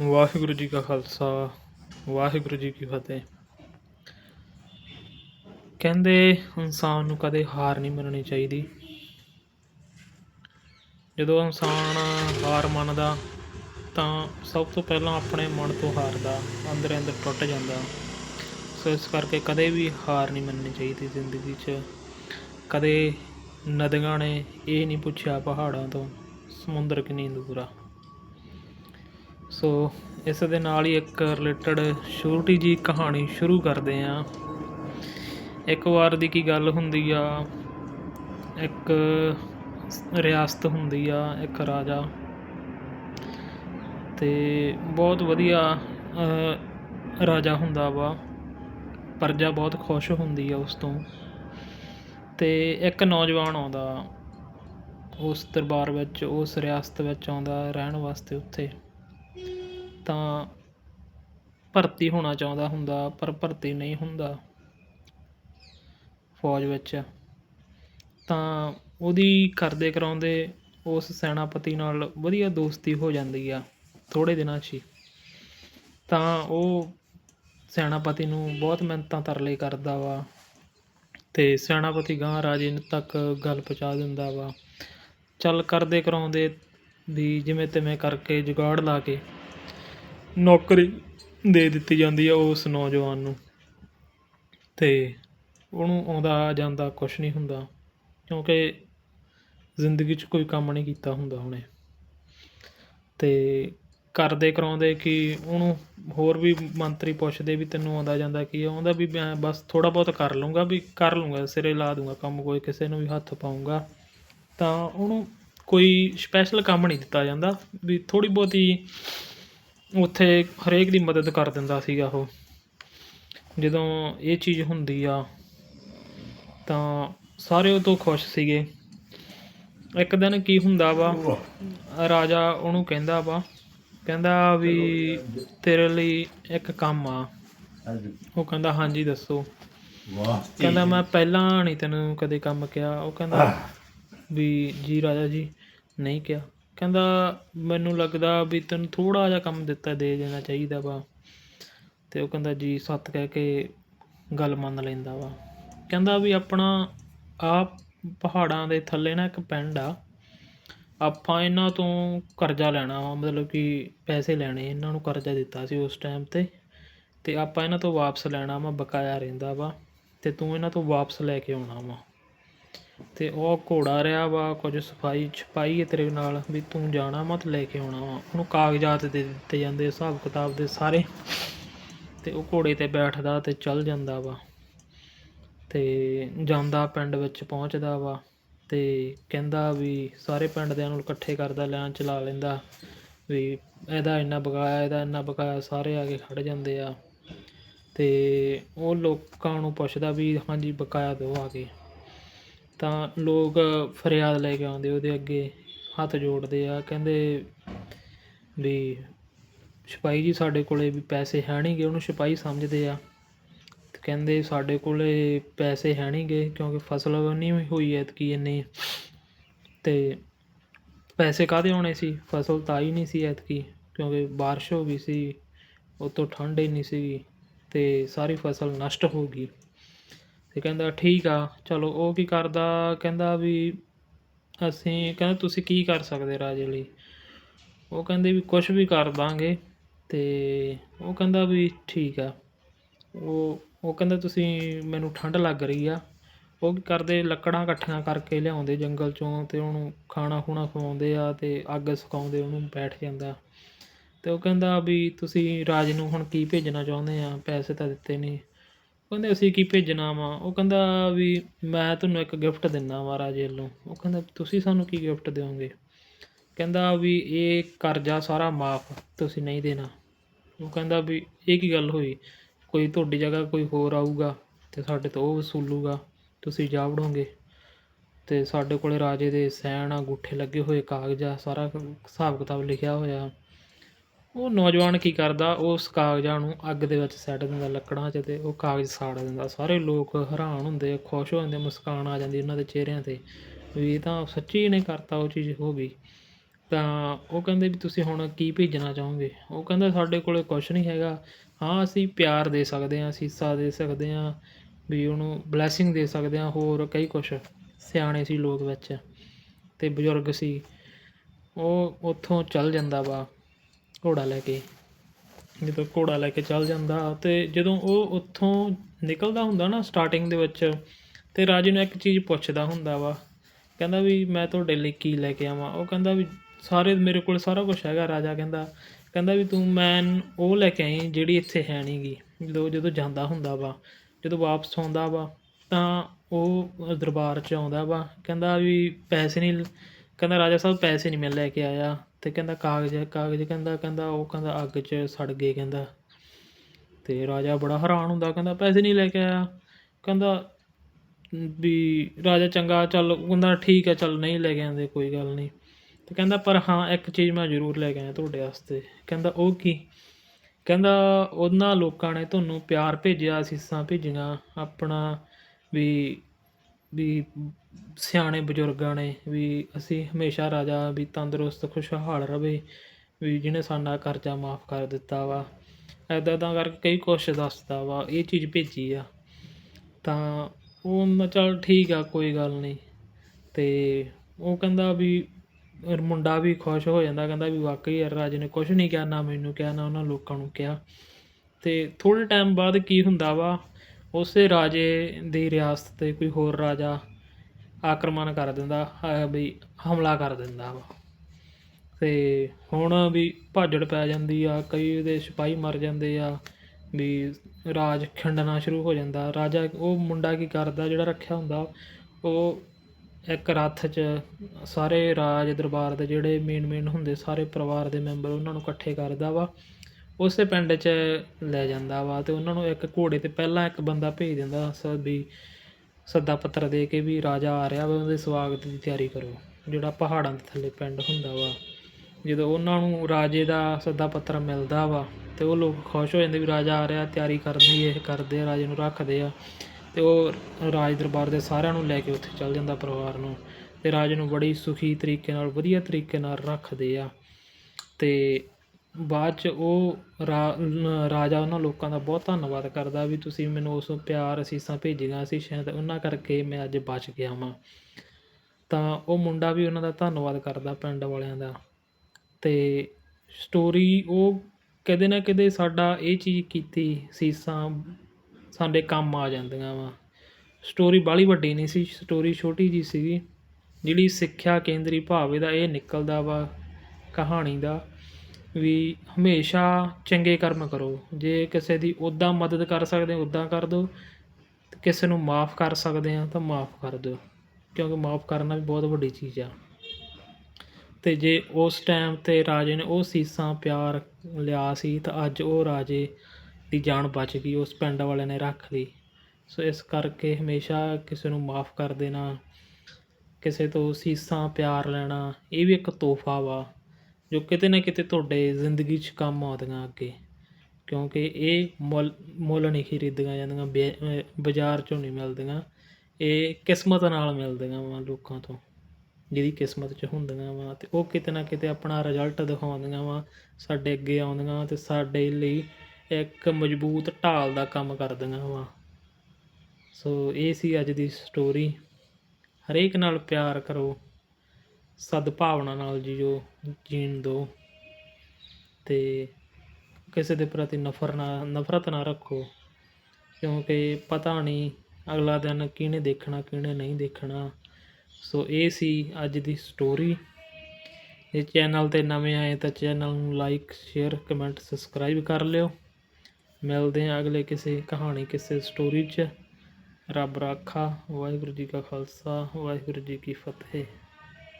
ਵਾਹਿਗੁਰੂ ਜੀ ਕਾ ਖਾਲਸਾ, ਵਾਹਿਗੁਰੂ ਜੀ ਕੀ ਫਤਿਹ। ਕਹਿੰਦੇ, ਇਨਸਾਨ ਨੂੰ ਕਦੇ ਹਾਰ ਨਹੀਂ ਮੰਨਣੀ ਚਾਹੀਦੀ। ਜਦੋਂ ਇਨਸਾਨ ਹਾਰ ਮੰਨਦਾ, ਤਾਂ ਸਭ ਤੋਂ ਪਹਿਲਾਂ ਆਪਣੇ ਮਨ ਤੋਂ ਹਾਰਦਾ ਅੰਦਰ ਅੰਦਰ ਟੁੱਟ ਜਾਂਦਾ। ਸੋ ਇਸ ਕਰਕੇ ਕਦੇ ਵੀ ਹਾਰ ਨਹੀਂ ਮੰਨਣੀ ਚਾਹੀਦੀ ਜ਼ਿੰਦਗੀ 'ਚ। ਕਦੇ ਨਦੀਆਂ ਨੇ ਇਹ ਨਹੀਂ ਪੁੱਛਿਆ ਪਹਾੜਾਂ ਤੋਂ, ਸਮੁੰਦਰ ਕਿੰਨੀ ਦੂਰ ਆ। ਸੋ ਇਸ ਦੇ ਨਾਲ ਹੀ ਇੱਕ ਰਿਲੇਟਡ ਛੋਟੀ ਜੀ ਕਹਾਣੀ ਸ਼ੁਰੂ ਕਰਦੇ ਹਾਂ। ਇੱਕ ਵਾਰ ਦੀ ਕੀ ਗੱਲ ਹੁੰਦੀ ਆ, ਇੱਕ ਰਿਆਸਤ ਹੁੰਦੀ ਆ, ਇੱਕ ਰਾਜਾ। ਤੇ ਬਹੁਤ ਵਧੀਆ ਰਾਜਾ ਹੁੰਦਾ ਵਾ, ਪਰਜਾ ਬਹੁਤ ਖੁਸ਼ ਹੁੰਦੀ ਆ ਉਸ ਤੋਂ। ਤੇ ਇੱਕ ਨੌਜਵਾਨ ਆਉਂਦਾ, ਉਸ ਦਰਬਾਰ ਵਿੱਚ, ਉਸ ਰਿਆਸਤ ਵਿੱਚ ਆਉਂਦਾ ਰਹਿਣ ਵਾਸਤੇ ਉੱਥੇ। ਤਾਂ ਭਰਤੀ ਹੋਣਾ ਚਾਹੁੰਦਾ ਹੁੰਦਾ, ਪਰ ਭਰਤੀ ਨਹੀਂ ਹੁੰਦਾ ਫੌਜ ਵਿੱਚ। ਤਾਂ ਉਹਦੀ ਕਰਦੇ ਕਰਾਉਂਦੇ ਉਸ ਸੈਨਾਪਤੀ ਨਾਲ ਵਧੀਆ ਦੋਸਤੀ ਹੋ ਜਾਂਦੀ ਆ ਥੋੜੇ ਦਿਨਾਂ 'ਚ ਹੀ। ਤਾਂ ਉਹ ਸੈਨਾਪਤੀ ਨੂੰ ਬਹੁਤ ਮਿਹਨਤਾਂ ਤਰਲੇ ਕਰਦਾ ਵਾ ਤੇ ਸੈਨਾਪਤੀ ਗਾਂ ਰਾਜੇ ਤੱਕ ਗੱਲ ਪਹੁੰਚਾ ਦਿੰਦਾ ਵਾ। ਚੱਲ ਕਰਦੇ ਕਰਾਉਂਦੇ ਵੀ ਜਿਵੇਂ ਤਿਵੇਂ ਕਰਕੇ ਜੁਗਾੜ ਲਾ ਕੇ ਨੌਕਰੀ ਦੇ ਦਿੱਤੀ ਜਾਂਦੀ ਆ ਉਸ ਨੌਜਵਾਨ ਨੂੰ। ਅਤੇ ਉਹਨੂੰ ਆਉਂਦਾ ਜਾਂਦਾ ਕੁਛ ਨਹੀਂ ਹੁੰਦਾ, ਕਿਉਂਕਿ ਜ਼ਿੰਦਗੀ 'ਚ ਕੋਈ ਕੰਮ ਨਹੀਂ ਕੀਤਾ ਹੁੰਦਾ ਉਹਨੇ। ਅਤੇ ਕਰਦੇ ਕਰਾਉਂਦੇ ਕਿ ਉਹਨੂੰ ਹੋਰ ਵੀ ਮੰਤਰੀ ਪੁੱਛਦੇ ਵੀ ਤੈਨੂੰ ਆਉਂਦਾ ਜਾਂਦਾ ਕੀ ਆ ਉਹਦਾ ਵੀ ਮੈਂ ਬਸ ਥੋੜ੍ਹਾ ਬਹੁਤ ਕਰ ਲੂੰਗਾ ਵੀ ਕਰ ਲੂੰਗਾ ਸਿਰੇ ਲਾ ਦੂੰਗਾ ਕੰਮ ਕੋਈ, ਕਿਸੇ ਨੂੰ ਵੀ ਹੱਥ ਪਾਉਂਗਾ ਤਾਂ ਉਹਨੂੰ ਕੋਈ ਸਪੈਸ਼ਲ ਕੰਮ ਨਹੀਂ ਦਿੱਤਾ ਜਾਂਦਾ, ਵੀ ਥੋੜ੍ਹੀ ਬਹੁਤੀ ਉੱਥੇ ਹਰੇਕ ਦੀ ਮਦਦ ਕਰ ਦਿੰਦਾ ਸੀਗਾ ਉਹ। ਜਦੋਂ ਇਹ ਚੀਜ਼ ਹੁੰਦੀ ਆ ਤਾਂ ਸਾਰੇ ਉਹ ਤੋਂ ਖੁਸ਼ ਸੀਗੇ। ਇੱਕ ਦਿਨ ਕੀ ਹੁੰਦਾ ਵਾ ਰਾਜਾ ਉਹਨੂੰ ਕਹਿੰਦਾ ਵਾ ਕਹਿੰਦਾ ਵੀ ਤੇਰੇ ਲਈ ਇੱਕ ਕੰਮ ਆ। ਉਹ ਕਹਿੰਦਾ ਹਾਂਜੀ ਦੱਸੋ। ਕਹਿੰਦਾ ਮੈਂ ਪਹਿਲਾਂ ਨਹੀਂ ਤੈਨੂੰ ਕਦੇ ਕੰਮ ਕਿਹਾ। ਉਹ ਕਹਿੰਦਾ ਵੀ ਜੀ ਰਾਜਾ ਜੀ ਨਹੀਂ ਕਿਹਾ। ਕਹਿੰਦਾ ਮੈਨੂੰ ਲੱਗਦਾ ਵੀ ਤੈਨੂੰ ਥੋੜ੍ਹਾ ਜਿਹਾ ਕੰਮ ਦਿੱਤਾ ਦੇ ਦੇਣਾ ਚਾਹੀਦਾ ਵਾ। ਅਤੇ ਉਹ ਕਹਿੰਦਾ ਜੀ ਸੱਤ ਕਹਿ ਕੇ ਗੱਲ ਮੰਨ ਲੈਂਦਾ ਵਾ। ਕਹਿੰਦਾ ਵੀ ਆਪਣਾ ਆਪ ਪਹਾੜਾਂ ਦੇ ਥੱਲੇ ਨਾ ਇੱਕ ਪਿੰਡ ਆ। ਆਪਾਂ ਇਹਨਾਂ ਤੋਂ ਕਰਜ਼ਾ ਲੈਣਾ ਵਾ, ਮਤਲਬ ਕਿ ਪੈਸੇ ਲੈਣੇ, ਇਹਨਾਂ ਨੂੰ ਕਰਜ਼ਾ ਦਿੱਤਾ ਸੀ ਉਸ ਟਾਈਮ ਤੇ। ਅਤੇ ਆਪਾਂ ਇਹਨਾਂ ਤੋਂ ਵਾਪਸ ਲੈਣਾ ਵਾ, ਬਕਾਇਆ ਰਹਿੰਦਾ ਵਾ। ਅਤੇ ਤੂੰ ਇਹਨਾਂ ਤੋਂ ਵਾਪਸ ਲੈ ਕੇ ਆਉਣਾ ਵਾ। ਤੇ ਉਹ ਘੋੜਾ ਰਿਹਾ ਵਾ, ਕੁਝ ਸਫ਼ਾਈ ਛਪਾਈ ਹੈ ਤੇਰੇ ਨਾਲ ਵੀ ਤੂੰ ਜਾਣਾ ਵਾ ਅਤੇ ਲੈ ਕੇ ਆਉਣਾ ਵਾ। ਉਹਨੂੰ ਕਾਗਜ਼ਾਤ ਦੇ ਦਿੱਤੇ ਜਾਂਦੇ, ਹਿਸਾਬ ਕਿਤਾਬ ਦੇ ਸਾਰੇ। ਅਤੇ ਉਹ ਘੋੜੇ ਤੇ ਬੈਠਦਾ ਅਤੇ ਚੱਲ ਜਾਂਦਾ ਵਾ। ਅਤੇ ਜਾਂਦਾ ਪਿੰਡ ਵਿੱਚ ਪਹੁੰਚਦਾ ਵਾ ਤੇ ਕਹਿੰਦਾ ਵੀ ਸਾਰੇ ਪਿੰਡ ਦਿਆਂ ਨੂੰ ਇਕੱਠੇ ਕਰਦਾ, ਲੈਣ ਚਲਾ ਲੈਂਦਾ। ਵੀ ਇਹਦਾ ਇੰਨਾ ਬਕਾਇਆ, ਇਹਦਾ ਇੰਨਾ ਬਕਾਇਆ, ਸਾਰੇ ਆ ਕੇ ਖੜ੍ਹ ਜਾਂਦੇ ਆ। ਅਤੇ ਉਹ ਲੋਕਾਂ ਨੂੰ ਪੁੱਛਦਾ ਵੀ ਹਾਂਜੀ, ਬਕਾਇਆ ਦਿਓ ਆ ਕੇ। ਤਾਂ ਲੋਕ ਫਰਿਆਦ ਲੈ ਕੇ ਆਉਂਦੇ, ਉਹਦੇ ਅੱਗੇ ਹੱਥ ਜੋੜਦੇ ਆ, ਕਹਿੰਦੇ ਵੀ ਸਿਪਾਹੀ ਜੀ ਸਾਡੇ ਕੋਲ ਵੀ ਪੈਸੇ ਹੈ ਨਹੀਂ ਗੇ, ਉਹਨੂੰ ਸਿਪਾਹੀ ਸਮਝਦੇ ਆ। ਅਤੇ ਕਹਿੰਦੇ ਸਾਡੇ ਕੋਲ ਪੈਸੇ ਹੈ ਨਹੀਂ ਗੇ, ਕਿਉਂਕਿ ਫਸਲ ਨਹੀਂ ਹੋਈ ਐਤਕੀ ਇੰਨੀ। ਅਤੇ ਪੈਸੇ ਕਾਹਦੇ ਆਉਣੇ ਸੀ? ਫਸਲ ਤਾਂ ਆਈ ਨਹੀਂ ਸੀ ਐਤਕੀ, ਕਿਉਂਕਿ ਬਾਰਿਸ਼ ਹੋ ਗਈ ਸੀ, ਉਤੋਂ ਠੰਡ ਹੀ ਨਹੀਂ ਸੀ ਅਤੇ ਸਾਰੀ ਫਸਲ ਨਸ਼ਟ ਹੋ ਗਈ। ਅਤੇ ਕਹਿੰਦਾ ਠੀਕ ਆ, ਚਲੋ ਉਹ ਕੀ ਕਰਦਾ, ਕਹਿੰਦਾ ਵੀ ਅਸੀਂ, ਕਹਿੰਦਾ ਤੁਸੀਂ ਕੀ ਕਰ ਸਕਦੇ ਰਾਜੇ ਲਈ? ਉਹ ਕਹਿੰਦੇ ਵੀ ਕੁਝ ਵੀ ਕਰ ਦਾਂਗੇ ਅਤੇ ਉਹ ਕਹਿੰਦਾ ਵੀ ਠੀਕ ਆ। ਉਹ ਉਹ ਕਹਿੰਦਾ ਤੁਸੀਂ ਮੈਨੂੰ ਠੰਡ ਲੱਗ ਰਹੀ ਆ। ਉਹ ਕੀ ਕਰਦੇ, ਲੱਕੜਾਂ ਇਕੱਠੀਆਂ ਕਰਕੇ ਲਿਆਉਂਦੇ ਜੰਗਲ ਚੋਂ ਤੇ ਉਹਨੂੰ ਖਾਣਾ ਖੂਣਾ ਖਵਾਉਂਦੇ ਆ ਤੇ ਅੱਗ ਸੁਕਾਉਂਦੇ ਉਹਨੂੰ ਬੈਠ ਜਾਂਦਾ। ਤੇ ਉਹ ਕਹਿੰਦਾ ਵੀ ਤੁਸੀਂ ਰਾਜ ਨੂੰ ਹੁਣ ਕੀ ਭੇਜਣਾ ਚਾਹੁੰਦੇ ਆ? ਪੈਸੇ ਤਾਂ ਦਿੱਤੇ ਨਹੀਂ ਕਹਿੰਦੇ ਅਸੀਂ ਕੀ ਭੇਜਣਾ ਵਾ? ਉਹ ਕਹਿੰਦਾ ਵੀ ਮੈਂ ਤੁਹਾਨੂੰ ਇੱਕ ਗਿਫਟ ਦਿੰਦਾ ਵਾ ਰਾਜੇ ਵੱਲੋਂ। ਉਹ ਕਹਿੰਦਾ, ਤੁਸੀਂ ਸਾਨੂੰ ਕੀ ਗਿਫਟ ਦਿਓਗੇ? ਕਹਿੰਦਾ ਵੀ ਇਹ ਕਰਜ਼ਾ ਸਾਰਾ ਮਾਫ, ਤੁਸੀਂ ਨਹੀਂ ਦੇਣਾ। ਉਹ ਕਹਿੰਦਾ ਵੀ ਇਹ ਕੀ ਗੱਲ ਹੋਈ? ਕੋਈ ਤੁਹਾਡੀ ਜਗ੍ਹਾ ਕੋਈ ਹੋਰ ਆਊਗਾ ਤੇ ਸਾਡੇ ਤੋਂ ਉਹ ਵਸੂਲੂਗਾ, ਤੁਸੀਂ ਜਾ ਵੜੋਗੇ। ਤੇ ਸਾਡੇ ਕੋਲੇ ਰਾਜੇ ਦੇ ਸੈਨ ਅੰਗੂਠੇ ਲੱਗੇ ਹੋਏ, ਕਾਗਜ਼ ਆ, ਸਾਰਾ ਹਿਸਾਬ ਕਿਤਾਬ ਲਿਖਿਆ ਹੋਇਆ। ਉਹ ਨੌਜਵਾਨ ਕੀ ਕਰਦਾ ਉਸ ਕਾਗਜ਼ਾਂ ਨੂੰ ਅੱਗ ਦੇ ਵਿੱਚ ਸੱਟ ਦਿੰਦਾ, ਲੱਕੜਾਂ 'ਚ ਅਤੇ ਉਹ ਕਾਗਜ਼ ਸਾੜ ਦਿੰਦਾ। ਸਾਰੇ ਲੋਕ ਹੈਰਾਨ ਹੁੰਦੇ ਆ ਖੁਸ਼ ਹੋ ਜਾਂਦੇ, ਮੁਸਕਾਨ ਆ ਜਾਂਦੀ ਉਹਨਾਂ ਦੇ ਚਿਹਰਿਆਂ ਤੇ ਵੀ ਇਹ ਤਾਂ ਸੱਚੀ ਨੇ ਕਰਤਾ ਉਹ ਚੀਜ਼ ਹੋ ਗਈ। ਤਾਂ ਉਹ ਕਹਿੰਦੇ ਵੀ ਤੁਸੀਂ ਹੁਣ ਕੀ ਭੇਜਣਾ ਚਾਹੋਗੇ? ਉਹ ਕਹਿੰਦਾ ਸਾਡੇ ਕੋਲ ਕੁਛ ਨਹੀਂ ਹੈਗਾ। ਹਾਂ, ਅਸੀਂ ਪਿਆਰ ਦੇ ਸਕਦੇ ਹਾਂ ਅਸੀਸਾਂ ਦੇ ਸਕਦੇ ਹਾਂ, ਵੀ ਉਹਨੂੰ ਬਲੈਸਿੰਗ ਦੇ ਸਕਦੇ ਹਾਂ, ਹੋਰ ਕਈ ਕੁਛ ਸਿਆਣੇ ਸੀ ਲੋਕ ਵਿੱਚ ਅਤੇ ਬਜ਼ੁਰਗ ਸੀ। ਉਹ ਉੱਥੋਂ ਚੱਲ ਜਾਂਦਾ ਵਾ। ਘੋੜਾ ਲੈ ਕੇ, ਜਦੋਂ ਘੋੜਾ ਲੈ ਕੇ ਚੱਲ ਜਾਂਦਾ ਅਤੇ ਜਦੋਂ ਉਹ ਉੱਥੋਂ ਨਿਕਲਦਾ ਹੁੰਦਾ ਨਾ ਸਟਾਰਟਿੰਗ ਦੇ ਵਿੱਚ, ਤੇ ਰਾਜੇ ਨੂੰ ਇੱਕ ਚੀਜ਼ ਪੁੱਛਦਾ ਹੁੰਦਾ ਵਾ, ਕਹਿੰਦਾ ਵੀ ਮੈਂ ਤੁਹਾਡੇ ਲਈ ਕੀ ਲੈ ਕੇ ਆਵਾਂ? ਉਹ ਕਹਿੰਦਾ ਵੀ ਸਾਰੇ ਮੇਰੇ ਕੋਲ ਸਾਰਾ ਕੁਝ ਹੈਗਾ, ਰਾਜਾ ਕਹਿੰਦਾ ਕਹਿੰਦਾ ਵੀ ਤੂੰ ਮੈਨ ਉਹ ਲੈ ਕੇ ਆਈ ਜਿਹੜੀ ਇੱਥੇ ਹੈ ਨਹੀਂ ਗੀ, ਜਦੋਂ ਜਦੋਂ ਜਾਂਦਾ ਹੁੰਦਾ ਵਾ, ਜਦੋਂ ਵਾਪਸ ਆਉਂਦਾ ਵਾ, ਤਾਂ ਉਹ ਦਰਬਾਰ 'ਚ ਆਉਂਦਾ ਵਾ, ਕਹਿੰਦਾ ਵੀ ਪੈਸੇ ਨਹੀਂ ਕਹਿੰਦਾ ਰਾਜਾ ਸਾਹਿਬ ਪੈਸੇ ਨਹੀਂ ਮੈਂ ਲੈ ਕੇ ਆਇਆ। ਅਤੇ ਕਹਿੰਦਾ ਕਾਗਜ਼ ਕਾਗਜ਼ ਕਹਿੰਦਾ ਕਹਿੰਦਾ ਉਹ ਕਹਿੰਦਾ ਅੱਗ 'ਚ ਸੜ ਗਏ ਕਹਿੰਦਾ। ਅਤੇ ਰਾਜਾ ਬੜਾ ਹੈਰਾਨ ਹੁੰਦਾ, ਕਹਿੰਦਾ ਪੈਸੇ ਨਹੀਂ ਲੈ ਕੇ ਆਇਆ। ਕਹਿੰਦਾ ਵੀ ਰਾਜਾ ਚੰਗਾ, ਚੱਲ ਕਹਿੰਦਾ ਠੀਕ ਹੈ ਚੱਲ ਨਹੀਂ ਲੈ ਕੇ ਆਉਂਦੇ, ਕੋਈ ਗੱਲ ਨਹੀਂ। ਅਤੇ ਕਹਿੰਦਾ ਪਰ ਹਾਂ, ਇੱਕ ਚੀਜ਼ ਮੈਂ ਜ਼ਰੂਰ ਲੈ ਕੇ ਆਇਆ ਤੁਹਾਡੇ ਵਾਸਤੇ। ਕਹਿੰਦਾ ਉਹ ਕੀ? ਕਹਿੰਦਾ ਉਹਨਾਂ ਲੋਕਾਂ ਨੇ ਤੁਹਾਨੂੰ ਪਿਆਰ ਭੇਜਿਆ, ਅਸੀਸਾਂ ਭੇਜੀਆਂ, ਆਪਣਾ ਵੀ ਵੀ ਸਿਆਣੇ ਬਜ਼ੁਰਗਾਂ ਨੇ ਵੀ ਅਸੀਂ ਹਮੇਸ਼ਾ ਰਾਜਾ ਵੀ ਤੰਦਰੁਸਤ, ਖੁਸ਼ਹਾਲ ਰਵੇ, ਵੀ ਜਿਹਨੇ ਸਾਡਾ ਕਰਜ਼ਾ ਮਾਫ ਕਰ ਦਿੱਤਾ ਵਾ। ਇੱਦਾਂ ਇੱਦਾਂ ਕਰਕੇ ਕਈ ਕੁਛ ਦੱਸਦਾ ਵਾ, ਇਹ ਚੀਜ਼ ਭੇਜੀ ਆ। ਤਾਂ ਉਹ ਮੈਂ ਚੱਲ ਠੀਕ ਆ, ਕੋਈ ਗੱਲ ਨਹੀਂ। ਅਤੇ ਉਹ ਕਹਿੰਦਾ ਵੀ ਮੁੰਡਾ ਵੀ ਖੁਸ਼ ਹੋ ਜਾਂਦਾ, ਕਹਿੰਦਾ ਵੀ ਵਾਕਈ ਯਾਰ ਰਾਜੇ ਨੇ ਕੁਝ ਨਹੀਂ ਕਿਹਾ, ਨਾ ਮੈਨੂੰ ਕਿਹਾ, ਨਾ ਉਹਨਾਂ ਲੋਕਾਂ ਨੂੰ ਕਿਹਾ। ਅਤੇ ਥੋੜ੍ਹੇ ਟਾਈਮ ਬਾਅਦ ਕੀ ਹੁੰਦਾ ਵਾ ਉਸੇ ਰਾਜੇ ਦੀ ਰਿਆਸਤ 'ਤੇ ਕੋਈ ਹੋਰ ਰਾਜਾ ਆਕਰਮਣ ਕਰ ਦਿੰਦਾ, ਅਹ ਵੀ ਹਮਲਾ ਕਰ ਦਿੰਦਾ ਵਾ। ਅਤੇ ਹੁਣ ਵੀ ਭਾਜੜ ਪੈ ਜਾਂਦੀ ਆ, ਕਈ ਉਹਦੇ ਸਿਪਾਹੀ ਮਰ ਜਾਂਦੇ ਆ, ਵੀ ਰਾਜ ਖਿੰਡਣਾ ਸ਼ੁਰੂ ਹੋ ਜਾਂਦਾ। ਰਾਜਾ ਉਹ ਮੁੰਡਾ ਕੀ ਕਰਦਾ, ਜਿਹੜਾ ਰੱਖਿਆ ਹੁੰਦਾ, ਉਹ ਇੱਕ ਰੱਥ 'ਚ ਸਾਰੇ ਰਾਜ ਦਰਬਾਰ ਦੇ ਜਿਹੜੇ ਮੇਨ ਮੇਨ ਹੁੰਦੇ, ਸਾਰੇ ਪਰਿਵਾਰ ਦੇ ਮੈਂਬਰ ਉਹਨਾਂ ਨੂੰ ਇਕੱਠੇ ਕਰਦਾ ਵਾ। ਉਸੇ ਪਿੰਡ 'ਚ ਲੈ ਜਾਂਦਾ ਵਾ ਅਤੇ ਉਹਨਾਂ ਨੂੰ ਇੱਕ ਘੋੜੇ ਤੇ ਪਹਿਲਾਂ ਇੱਕ ਬੰਦਾ ਭੇਜ ਦਿੰਦਾ ਸ ਵੀ ਸੱਦਾ ਪੱਤਰ ਦੇ ਕੇ ਵੀ ਰਾਜਾ ਆ ਰਿਹਾ ਵਾ, ਉਹਦੇ ਸਵਾਗਤ ਦੀ ਤਿਆਰੀ ਕਰੋ। ਜਿਹੜਾ ਪਹਾੜਾਂ ਦੇ ਥੱਲੇ ਪਿੰਡ ਹੁੰਦਾ ਵਾ, ਜਦੋਂ ਉਹਨਾਂ ਨੂੰ ਰਾਜੇ ਦਾ ਸੱਦਾ ਪੱਤਰ ਮਿਲਦਾ ਵਾ ਤੇ ਉਹ ਲੋਕ ਖੁਸ਼ ਹੋ ਜਾਂਦੇ ਵੀ ਰਾਜਾ ਆ ਰਿਹਾ, ਤਿਆਰੀ ਕਰਨੀ ਇਹ ਕਰਦੇ ਆ, ਰਾਜੇ ਨੂੰ ਰੱਖਦੇ ਆ ਅਤੇ ਉਹ ਰਾਜ ਦਰਬਾਰ ਦੇ ਸਾਰਿਆਂ ਨੂੰ ਲੈ ਕੇ ਉੱਥੇ ਚੱਲ ਜਾਂਦਾ ਪਰਿਵਾਰ ਨੂੰ ਅਤੇ ਰਾਜੇ ਨੂੰ ਬੜੀ ਸੁਖੀ ਤਰੀਕੇ ਨਾਲ, ਵਧੀਆ ਤਰੀਕੇ ਨਾਲ ਰੱਖਦੇ ਆ ਅਤੇ ਬਾਅਦ ਚ ਉਹ ਰਾ- ਰਾਜਾ ਉਹਨਾਂ ਲੋਕਾਂ ਦਾ ਬਹੁਤ ਧੰਨਵਾਦ ਕਰਦਾ ਵੀ ਤੁਸੀਂ ਮੈਨੂੰ ਉਸ ਪਿਆਰ ਅਸੀਸਾਂ ਭੇਜੀਆਂ ਸੀ ਸ਼ਾਇਦ ਉਹਨਾਂ ਕਰਕੇ ਮੈਂ ਅੱਜ ਬਚ ਗਿਆ ਵਾਂ। ਤਾਂ ਉਹ ਮੁੰਡਾ ਵੀ ਉਹਨਾਂ ਦਾ ਧੰਨਵਾਦ ਕਰਦਾ ਪਿੰਡ ਵਾਲਿਆਂ ਦਾ। ਅਤੇ ਸਟੋਰੀ ਉਹ ਕਦੇ ਨਾ ਕਦੇ ਸਾਡਾ ਇਹ ਚੀਜ਼ ਕੀਤੀ ਸੀਸਾਂ ਸਾਡੇ ਕੰਮ ਆ ਜਾਂਦੀਆਂ ਵਾ। ਸਟੋਰੀ ਬਾਹਲੀ ਵੱਡੀ ਨਹੀਂ ਸੀ ਸਟੋਰੀ ਛੋਟੀ ਜੀ ਸੀਗੀ, ਜਿਹੜੀ ਸਿੱਖਿਆ ਕੇਂਦਰੀ ਭਾਵ ਇਹਦਾ ਇਹ ਨਿਕਲਦਾ ਵਾ, ਕਹਾਣੀ ਦਾ। ਵੀ ਹਮੇਸ਼ਾ ਚੰਗੇ ਕਰਮ ਕਰੋ। ਜੇ ਕਿਸੇ ਦੀ ਉੱਦਾਂ ਮਦਦ ਕਰ ਸਕਦੇ ਹੋ ਉੱਦਾਂ ਕਰ ਦਿਓ। ਤੇ ਕਿਸੇ ਨੂੰ ਮਾਫ ਕਰ ਸਕਦੇ ਆ ਤਾਂ ਮਾਫ ਕਰ ਦਿਓ। ਕਿਉਂਕਿ ਮਾਫ ਕਰਨਾ ਵੀ ਬਹੁਤ ਵੱਡੀ ਚੀਜ਼ ਆ। ਤੇ ਜੇ ਉਸ ਟਾਈਮ ਤੇ ਰਾਜੇ ਨੇ ਉਹ ਸੀਸਾਂ ਪਿਆਰ ਲਿਆ ਸੀ ਤਾਂ ਅੱਜ ਉਹ ਰਾਜੇ ਦੀ ਜਾਨ ਬਚ ਗਈ, ਉਸ ਪਿੰਡ ਵਾਲਿਆਂ ਨੇ ਰੱਖ ਲਈ। ਸੋ ਇਸ ਕਰਕੇ ਹਮੇਸ਼ਾ ਕਿਸੇ ਨੂੰ ਮਾਫ ਕਰ ਦੇਣਾ, ਕਿਸੇ ਤੋਂ ਸੀਸਾਂ ਪਿਆਰ ਲੈਣਾ, ਇਹ ਵੀ ਇੱਕ ਤੋਹਫਾ ਵਾ। ਜੋ ਕਿਤੇ ਨਾ ਕਿਤੇ ਤੁਹਾਡੇ ਜ਼ਿੰਦਗੀ 'ਚ ਕੰਮ ਆਉਂਦੀਆਂ ਅੱਗੇ, ਕਿਉਂਕਿ ਇਹ ਮੁੱਲ ਮੁੱਲ ਨਹੀਂ ਖਰੀਦੀਆਂ ਜਾਂਦੀਆਂ, ਬੇ- ਬਾਜ਼ਾਰ 'ਚੋਂ ਨਹੀਂ ਮਿਲਦੀਆਂ, ਇਹ ਕਿਸਮਤ ਨਾਲ ਮਿਲਦੀਆਂ ਵਾ ਲੋਕਾਂ ਤੋਂ, ਜਿਹਦੀ ਕਿਸਮਤ 'ਚ ਹੁੰਦੀਆਂ ਵਾ ਅਤੇ ਉਹ ਕਿਤੇ ਨਾ ਕਿਤੇ ਆਪਣਾ ਰਿਜ਼ਲਟ ਦਿਖਾਉਂਦੀਆਂ ਵਾ, ਸਾਡੇ ਅੱਗੇ ਆਉਂਦੀਆਂ ਅਤੇ ਸਾਡੇ ਲਈ ਇੱਕ ਮਜ਼ਬੂਤ ਢਾਲ ਦਾ ਕੰਮ ਕਰਦੀਆਂ ਵਾ। ਸੋ ਇਹ ਸੀ ਅੱਜ ਦੀ ਸਟੋਰੀ ਹਰੇਕ ਨਾਲ ਪਿਆਰ ਕਰੋ। ਸਦਭਾਵਨਾ ਨਾਲ ਜੀਓ ਜੀਣ ਦਿਓ ਤੇ ਕਿਸੇ ਦੇ ਪ੍ਰਤੀ ਨਫ਼ਰ ਨਾ, ਨਫ਼ਰਤ ਨਾ ਰੱਖੋ, ਕਿਉਂਕਿ ਪਤਾ ਨਹੀਂ ਅਗਲਾ ਦਿਨ ਕਿਹਨੇ ਦੇਖਣਾ, ਕਿਹਨੇ ਨਹੀਂ ਦੇਖਣਾ। ਸੋ ਇਹ ਸੀ ਅੱਜ ਦੀ ਸਟੋਰੀ ਜੇ ਚੈਨਲ ਤੇ ਨਵੇਂ ਆਏ ਤਾਂ ਚੈਨਲ ਨੂੰ ਲਾਈਕ ਸ਼ੇਅਰ ਕਮੈਂਟ ਸਬਸਕ੍ਰਾਈਬ ਕਰ ਲਿਓ। ਮਿਲਦੇ ਹਾਂ ਅਗਲੇ ਕਿਸੇ ਕਹਾਣੀ, ਕਿਸੇ ਸਟੋਰੀ 'ਚ। ਰੱਬ ਰਾਖਾ, ਵਾਹਿਗੁਰੂ ਜੀ ਕਾ ਖਾਲਸਾ, ਵਾਹਿਗੁਰੂ ਜੀ ਕੀ ਫਤਿਹ।